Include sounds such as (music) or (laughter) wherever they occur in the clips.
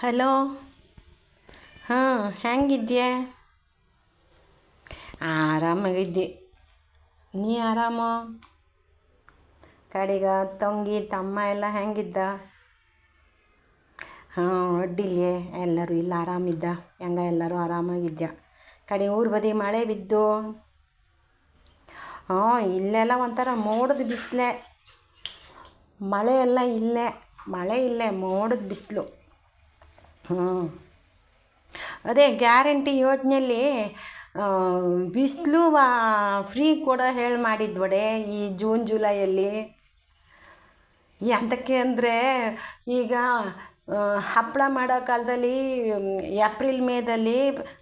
Hello? ಹಾಂ, ಹೆಂಗಿದ್ಯೆ? ಆರಾಮಾಗಿದ್ದೆ. ನೀ ಆರಾಮ? ಕಡೆಗ ತಂಗಿ, ತಮ್ಮ ಎಲ್ಲ ಹೆಂಗಿದ್ದ? ಹಾಂ ಅಡ್ಡಿಲ್ಯೆ ಎಲ್ಲರೂ ಇಲ್ಲ, ಆರಾಮಿದ್ದ. ಹೆಂಗ ಎಲ್ಲರೂ ಆರಾಮಾಗಿದ್ಯ? ಕಡೆ ಊರು ಬದಿ ಮಳೆ ಬಿದ್ದು? ಹಾಂ, ಇಲ್ಲೆಲ್ಲ ಒಂಥರ ಮೋಡದ ಬಿಸಿಲೆ. ಮಳೆ ಎಲ್ಲ ಇಲ್ಲೇ. ಮಳೆ ಇಲ್ಲೇ, ಮೋಡದ ಬಿಸಿಲು. ಹ್ಞೂ ಅದೇ ಗ್ಯಾರಂಟಿ ಯೋಜನೆಯಲ್ಲಿ ಬಿಸಿಲು ಫ್ರೀ ಕೂಡ ಹೇಳಿ ಮಾಡಿದ್ವಡೆ ಈ ಜೂನ್, ಜುಲೈಯಲ್ಲಿ. ಎಂತಕ್ಕೆ ಅಂದರೆ ಈಗ ಹಪ್ಪಳ ಮಾಡೋ ಕಾಲದಲ್ಲಿ ಏಪ್ರಿಲ್, ಮೇದಲ್ಲಿ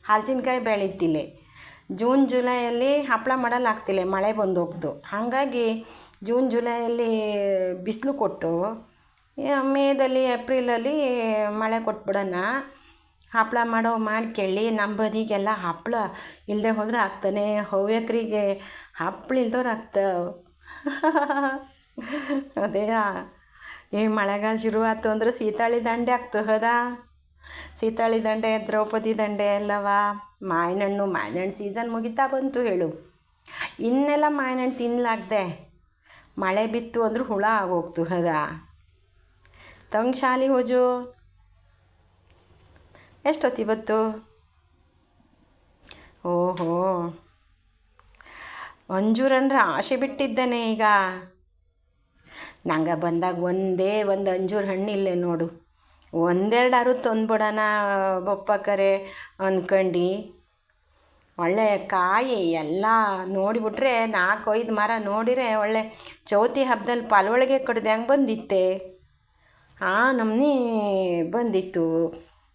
ಹಲಸಿನಕಾಯಿ ಬೆಳೀತಿಲ್ಲ ಜೂನ್, ಜುಲೈಯಲ್ಲಿ ಹಪ್ಪಳ ಮಾಡಲಾಗ್ತಿಲ್ಲ ಮಳೆ ಬಂದು ಹೋಗ್ದು ಹಾಗಾಗಿ ಜೂನ್, ಜುಲೈಯಲ್ಲಿ ಬಿಸಿಲು ಕೊಟ್ಟು ಮೇದಲ್ಲಿ, ಏಪ್ರಿಲಲ್ಲಿ ಮಳೆ ಕೊಟ್ಬಿಡೋಣ. ಹಪ್ಪಳ ಮಾಡೋ ಮಾಡ್ಕೊಳ್ಳಿ ನಮ್ಮ ಬದಿಗೆಲ್ಲ ಹಪ್ಪಳ ಇಲ್ಲದೆ ಹೋದ್ರೆ ಆಗ್ತಾನೆ. ಹವ್ಯಕರಿಗೆ ಹಪ್ಪಳ ಇಲ್ದವ್ರು ಆಗ್ತಾವೆ (laughs) ಅದೇ, ಈ ಮಳೆಗಾಲ ಶುರು ಆಯ್ತು ಅಂದ್ರೆ ಸೀತಾಳಿ ದಂಡೆ ಆಗ್ತು, ಹೌದಾ? ಸೀತಾಳಿ ದಂಡೆ, ದ್ರೌಪದಿ ದಂಡೆ ಎಲ್ಲವ ಮಾವಿನಣ್ಣು ಮಾವಿನಣ್ಣು ಸೀಸನ್ ಮುಗಿತಾ ಬಂತು ಹೇಳು. ಇನ್ನೆಲ್ಲ ಮಾವಿನಣ್ಣು ತಿನ್ನಲಾಗ್ದೆ ಮಳೆ ಬಿತ್ತು ಅಂದ್ರೆ ಹುಳ ಆಗೋಗ್ತು, ಹೌದಾ? ತಂಗ್ ಶಾಲಿ ಹೋಜು. ಎಷ್ಟೊತ್ತು ಇವತ್ತು? ಓಹೋ. ಅಂಜೂರಂದ್ರೆ ಆಸೆ ಬಿಟ್ಟಿದ್ದೇನೆ ಈಗ. ನಂಗೆ ಬಂದಾಗ ಒಂದೇ ಒಂದು ಅಂಜೂರ ಹಣ್ಣಿಲ್ಲೇ ನೋಡು. ಒಂದೆರಡಾರು ತಂದ್ಬಿಡೋಣ ಬಪ್ಪಕರೆ ಅಂದ್ಕಂಡು ಒಳ್ಳೆ ಕಾಯಿ ಎಲ್ಲ ನೋಡಿಬಿಟ್ರೆ ನಾಲ್ಕು ಐದು ಮರ ನೋಡಿರೆ ಒಳ್ಳೆ ಚೌತಿ ಹಬ್ಬದಲ್ಲಿ ಪಾಲ್ವೊಳಗೆ ಕಡ್ದು ಹೆಂಗೆ ಬಂದಿತ್ತೆ? ಆ, ನಮ್ನಿ ಬಂದಿತ್ತು.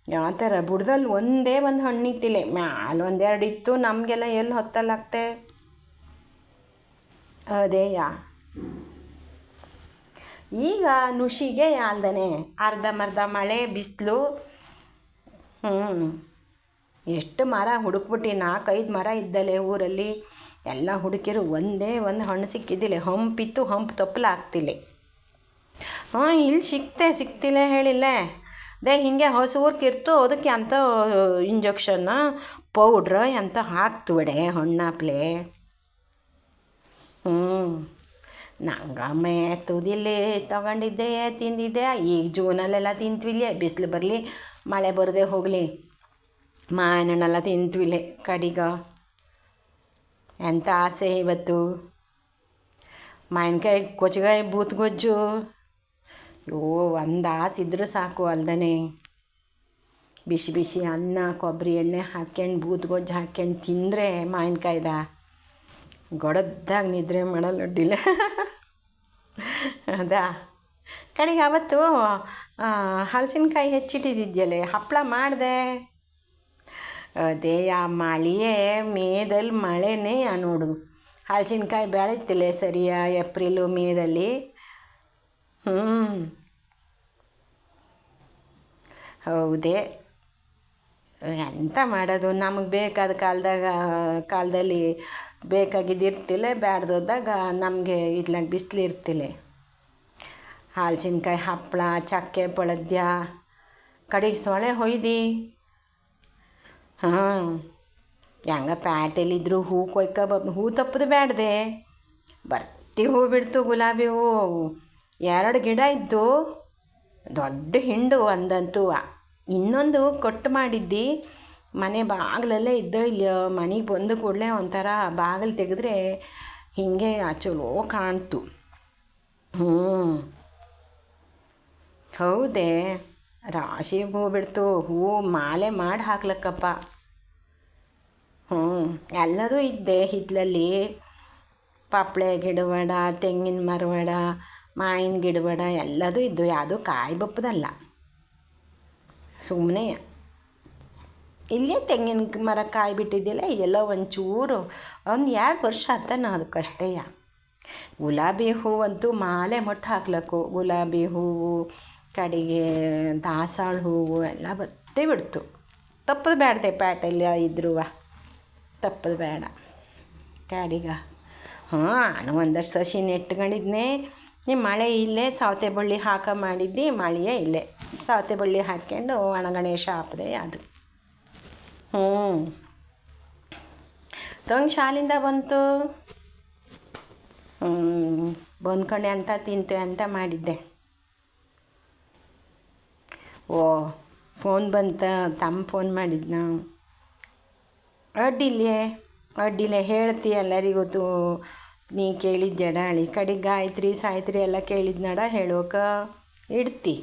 ಯಾವ ಥರ ಬುಡ್ದಲ್ಲಿ ಒಂದೇ ಒಂದು ಹಣ್ಣು ಮ್ಯಾಲೆ ಒಂದೆರಡು ಇತ್ತು, ನಮಗೆಲ್ಲ ಎಲ್ಲಿ ಅದೇ ಯಾ ಈಗ ನುಷಿಗೆ ಯಾಲ್ದನೆ? ಅರ್ಧಂಬರ್ಧ ಮಳೆ, ಬಿಸಿಲು. ಹ್ಞೂ ಎಷ್ಟು ಮರ ಹುಡುಕ್ಬಿಟ್ಟು ನಾಲ್ಕೈದು ಮರ ಇದ್ದಲೆ ಊರಲ್ಲಿ. ಎಲ್ಲ ಹುಡುಕಿರು ಒಂದೇ ಒಂದು ಹಣ್ಣು ಸಿಕ್ಕಿದ್ದಿಲ್ಲ ಹಂಪಿತ್ತು, ಹಂಪ್ ತಪ್ಪಲ ಆಗ್ತಿಲ್ಲ ಹಾಂ ಇಲ್ಲಿ ಸಿಕ್ತೆ ಸಿಕ್ತಿಲ್ಲ ಹೇಳಿಲ್ಲ. ದೇ, ಹೀಗೆ ಹೊಸೂರ್ಕಿರ್ತು ಅದಕ್ಕೆ ಎಂಥ ಇಂಜೆಕ್ಷನ್ ಪೌಡ್ರ ಎಂಥ ಹಾಕ್ತುಬಿಡೆ ಹಣ್ಣಾಪ್ಲೆ ಹ್ಞೂ ನಂಗಮ್ಮೆ ತುದಿಲಿ ತಗೊಂಡಿದ್ದೆ, ತಿಂದಿದ್ದೆ, ಈಗ ಜೂನಲ್ಲೆಲ್ಲ ತಿಂತ್ವಿಲೆ ಬಿಸಿಲು ಬರಲಿ, ಮಳೆ ಬರದೆ ಹೋಗಲಿ. ಮಾವಿನಣ್ಣೆಲ್ಲ ತಿಂತ್ವಿಲೆ ಕಡಿಗ. ಎಂಥ ಆಸೆ ಇವತ್ತು? ಮಾವಿನ್ಕಾಯಿ ಕೊಚ್ಚಗಾಯಿ ಬೂತ್ಗೊಜ್ಜು ಯೋ ಒಂದು ಆಸಿದ್ರೆ ಸಾಕು ಅಲ್ದನೆ. ಬಿಸಿ ಬಿಸಿ ಅನ್ನ ಕೊಬ್ಬರಿ ಎಣ್ಣೆ ಹಾಕ್ಯಂಡು ಬೂತ್ಗೊಜ್ಜು ಹಾಕ್ಯಂಡು ತಿಂದರೆ ಮಾವಿನಕಾಯ್ದ. ಗೊಡದ್ದಾಗಿ ನಿದ್ರೆ ಮಾಡಲ್ಲ ಅಡ್ಡಿಲ್ಲ ಅದಾ? ಕಡೆಗೆ ಅವತ್ತು ಹಲಸಿನಕಾಯಿ ಹೆಚ್ಚಿಟ್ಟಿದ್ದಿದ್ಯಲೆ ಹಪ್ಪಳ ಮಾಡಿದೆ. ಅದೇ ಆ ಮಳೆಯೇ ಮೇದಲ್ಲಿ ಮಳೆನೇ ನೋಡು. ಹಲಸಿನಕಾಯಿ ಬೆಳೀತಿಲ್ಲ ಸರಿಯಾ, ಏಪ್ರಿಲು, ಮೇದಲ್ಲಿ. ಹ್ಞೂ ಹೌದೇ. ಎಂತ ಮಾಡೋದು? ನಮಗೆ ಬೇಕಾದ ಕಾಲದಾಗ, ಕಾಲದಲ್ಲಿ ಬೇಕಾಗಿದ್ದು ಇರ್ತಿಲ್ಲ ಬ್ಯಾಡ್ದೋದಾಗ ನಮಗೆ ಇದ್ಲಾಗ ಬಿಸಿಲು ಇರ್ತಿಲ್ಲ. ಹಾಲ್ಚಿನ್ಕಾಯಿ ಹಪ್ಪಳ ಚಕ್ಕೆ ಪಳದ್ಯ ಕಡೆಗೆ ಸೊಳೆ ಹೊಯ್ದು. ಹಾಂ, ಹೆಂಗ ಪ್ಯಾಟೆಲಿದ್ರು ಹೂ ಕೊಯ್ಕ ಹೂ ತಪ್ಪದು ಬ್ಯಾಡ್ದೆ. ಬರ್ತಿ ಹೂ ಬಿಡ್ತು ಗುಲಾಬಿ ಹೂ. ಎರಡು ಗಿಡ ಇದ್ದು ದೊಡ್ಡ ಹಿಂಡು ಒಂದಂತೂ ಇನ್ನೊಂದು ಕೊಟ್ಟು ಮಾಡಿದ್ದಿ, ಮನೆ ಬಾಗಿಲಲ್ಲೇ ಇದ್ದ ಇಲ್ಲಿ ಮನೆಗೆ ಬಂದ ಕೂಡಲೇ ಒಂಥರ ಬಾಗಿಲು ತೆಗೆದ್ರೆ ಹೀಗೆ ಚಲೋ ಕಾಣ್ತು. ಹ್ಞೂ ಹೌದೇ, ರಾಶಿ ಹೂ ಬಿಡ್ತು ಹೂವು ಮಾಲೆ ಮಾಡಿ ಹಾಕ್ಲಕ್ಕಪ್ಪ. ಹ್ಞೂ ಎಲ್ಲರೂ ಇದ್ದೆ ಹಿತ್ತಲಲ್ಲಿ ಪಪ್ಳೆ, ಗಿಡವಡ, ತೆಂಗಿನ ಮರವಡ ಮಾವಿನ ಗಿಡಬೇಡ ಎಲ್ಲದೂ ಇದ್ದು ಯಾವುದೂ ಕಾಯಿ ಬಪ್ಪದಲ್ಲ. ಸುಮ್ಮನೆ ಇಲ್ಲೇ ತೆಂಗಿನ ಮರ ಕಾಯಿ ಬಿಟ್ಟಿದ್ದಿಲ್ಲ, ಎಲ್ಲ ಒಂಚೂರು ಒಂದು ಎರಡು ವರ್ಷ ಆತನ ಅದಕ್ಕಷ್ಟೇಯ ಗುಲಾಬಿ ಹೂವಂತೂ ಮಾಲೆ ಮೊಟ್ಟ ಹಾಕ್ಲಕ್ಕು. ಗುಲಾಬಿ ಹೂವು, ಕಡೆಗೆ ದಾಸಾಳ ಹೂವು ಎಲ್ಲ ಬರ್ತೇ ಬಿಡ್ತು. ತಪ್ಪದು ಬೇಡ್ದೆ ಪ್ಯಾಟಲ್ಲಿ ಇದ್ರುವ. ತಪ್ಪದು ಬೇಡ. ಕಾಡಿಗ. ಹಾಂ, ನಾನು ಒಂದಷ್ಟು ಸಸಿ ನೆಟ್ಕೊಂಡಿದ್ನೆ ನಿಮ್ಮ ಮಳೆ ಇಲ್ಲೇ ಸೌತೆ ಬಳ್ಳಿ ಹಾಕ ಮಾಡಿದ್ದು ಮಳೆಯೇ ಇಲ್ಲೇ. ಸೌತೆ ಬಳ್ಳಿ ಹಾಕ್ಕೊಂಡು ಒಣಗಣೇಶ ಹಾಪದೆ ಅದು. ಹ್ಞೂ ತಂಗ್ ಶಾಲಿಂದ ಬಂತು. ಹ್ಞೂ ಬಂದ್ಕೊಂಡೆ ಅಂತ ತಿಂತೆ ಅಂತ ಮಾಡಿದ್ದೆ. ಓ, ಫೋನ್ ಬಂತ, ತಮ್ಮ ಫೋನ್ ಮಾಡಿದ್ನ. ಅಡ್ಡಿಲ್ಲೇ ಅಡ್ಡಿಲ್ಲ ಹೇಳ್ತಿ ಎಲ್ಲರಿಗೂ ತು ನೀ ಕೇಳಿದ ಅಳಿ ಕಡೆ ಗಾಯತ್ರಿ ಸಾಯ್ತ್ರಿ ಎಲ್ಲ ಕೇಳಿದ್ನಡ ಹೇಳೋಕ ಇಡ್ತಿ.